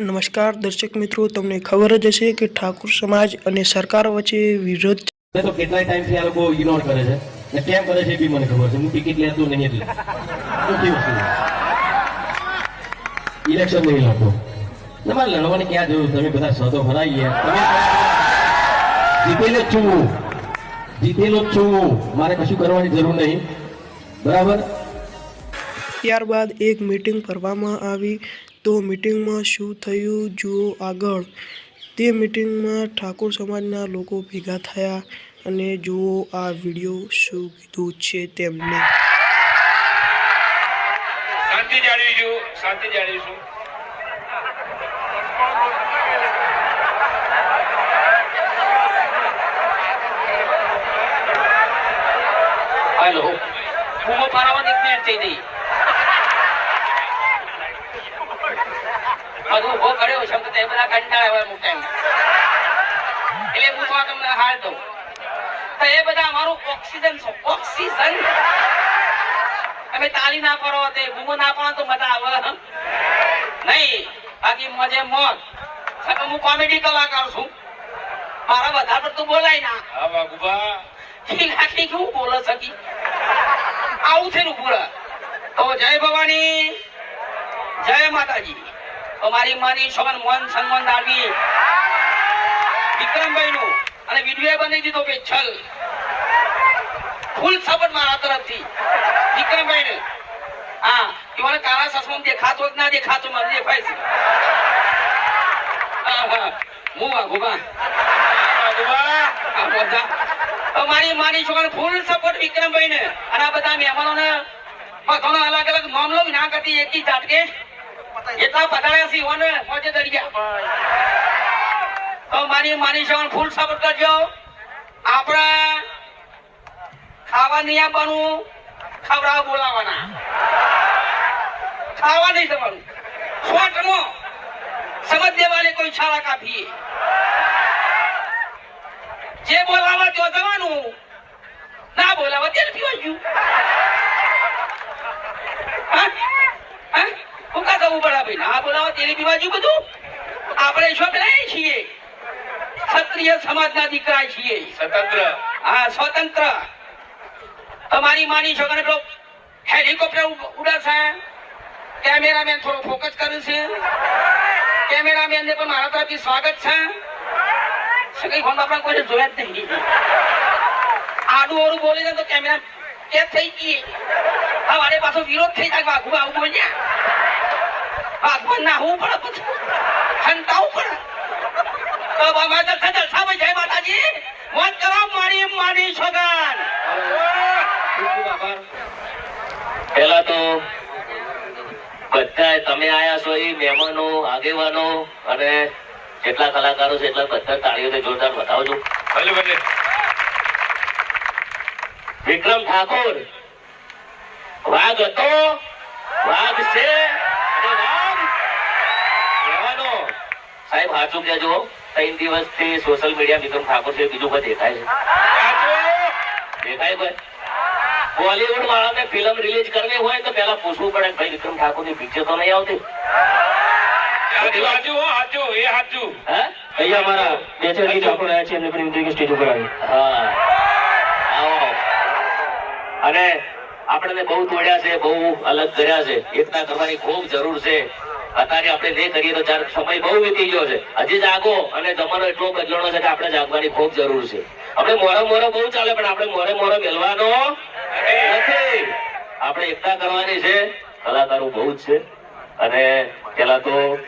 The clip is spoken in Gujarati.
નમસ્કાર દર્શક મિત્રો તમને ખબર જ હશે કે ઠાકોર સમાજ અને સરકાર વચ્ચે વિરોધ તો કેટલાય ટાઈમથી આ લોકો ઇગ્નોર કરે છે. ને કેમ કરે છે બી મને ખબર છે. હું ટિકિટ લેતો નહીં એટલે. ઇલેક્શન નહીં લડતો તમારે લડવાની ક્યાં જરૂર? તમે બધા સતો ભરાઈ ગયા. તમે જીતેલો જ છું હું. જીતેલો જ છું હું. મારે કશું કરવાની જરૂર નહીં. બરાબર? ત્યારબાદ એક મીટિંગ કરવામાં આવી. તો મીટિંગમાં શું થયું જુઓ આગળ. તે મીટિંગમાં ઠાકોર સમાજના લોકો ભેગા થયા અને જુઓ આ વીડિયો શું કીધું છે તેમને હાલો. પાડવાની એક મિનિટ થઈ ગઈ બધું ઊભો કર્યો છે તે બધા કંટાળે હવે અમુક ટાઈમ એટલે હું તમને દઉં. તો એ બધા અમારું ઓક્સિજન છે. ઓક્સિજન. તમે તાલી ના કરો તે બૂમો ના પડો તો મજા આવે નહીં બાકી મજે સાહેબ હું કોમેડી કલાકાર છું. મારા વધારે પડતું બોલાય ના. હા વાઘુબા લાખી કેવું બોલો સકી આવું થયેલું પૂરા તો જય ભવાની. જય માતાજી. અમારી માની શોભન મન સન્માન દાળવી. વિક્રમભાઈ નું અને વિધવે બનાવી દીધો કે છલ. ફૂલ સપોર્ટ મારા તરફથી. વિક્રમભાઈ ને હા એવાને કાળા સસમાં દેખાતો ના દેખાતો મને દેખાય છે. અમારી માની છોકરાને ફૂલ સપોર્ટ વિક્રમભાઈ ને બધા મહેમાનોને બધાનો અલગ અલગ મામલો ના કરતી એકી ઝાટકે. એટલા પધાર્યા છે, ઓને મોજે તો મારી માની ફૂલ સપોર્ટ કરજો. આપણે ખાવા નહીં આપવાનું, ખવડાવ બોલાવાના. ખાવા નહીં જવાનું શોર્ટનો સમજ દેવાને કોઈ છાળા કાપીએ. જે બોલાવા તો જવાનું, ના બોલાવા, તેલ પીવા ગયું. હા? કા કહું પડે ભાઈ, ના બોલાવા, તેલ પીવા ગયું બધું? આપણે છોકરા છીએ. ક્ષત્રિય સમાજના દીકરા છીએ. સ્વતંત્ર. હા સ્વતંત્ર. તમારી માની છો પેલો હેલિકોપ્ટર ઉડાશે કેમેરામેન થોડો ફોકસ કરે છે. કેમેરામેન ને પણ મારા તરફથી સ્વાગત છે. સગાઈ ફોન આપણે કોઈને જોયા જ નહીં. આડું ઓરું બોલી જાય તો કેમેરા કે થઈ ગઈ. હા મારે પાછો વિરોધ થઈ જાય વાઘુ આવું બોલ્યા. વાઘમાં નાહવું પડે પછી ખંતાવું પડે તો જલસા જલસા ભાઈ જય માતાજી. મોજ કરો મારી માની છોગન. પહેલા તો બધા તમે આયા છો એ મહેમાનો આગેવાનો અને જેટલા કલાકારો છે એટલા બધા તાળીઓથી જોરદાર બતાવજો વિક્રમ ઠાકોર વાઘ હતો વાઘ છે સાહેબ સાચું કહેજો. ત્રણ દિવસથી સોશિયલ મીડિયા વિક્રમ ઠાકોર છે બીજું કોઈ દેખાય છે? દેખાય કોઈ? બોલીવુડ વાળાને ફિલ્મ રિલીઝ કરવી હોય તો પેલા પૂછવું પડે ભાઈ વિક્રમ ઠાકોરની પિક્ચર તો નહીં આવતી? અહીંયા અમારા ઠાકોર છે એમને પણ સ્ટેજ ઉપર આવી. અને આપણે બહુ તોડ્યા છે બહુ અલગ કર્યા છે. એકતા કરવાની ખૂબ જરૂર છે. અત્યારે આપણે નહીં કરીએ તો ત્યારે સમય બહુ વીતી ગયો છે. હજી જાગો અને જમાનો એટલો બદલાણો છે કે આપણે જાગવાની ખૂબ જરૂર છે. આપણે મોરો મોરો બહુ ચાલે, પણ આપણે મોરે મોરો મેળવાનો નથી. આપણે એકતા કરવાની છે. કલાકારો બહુ જ છે. અને પેલા તો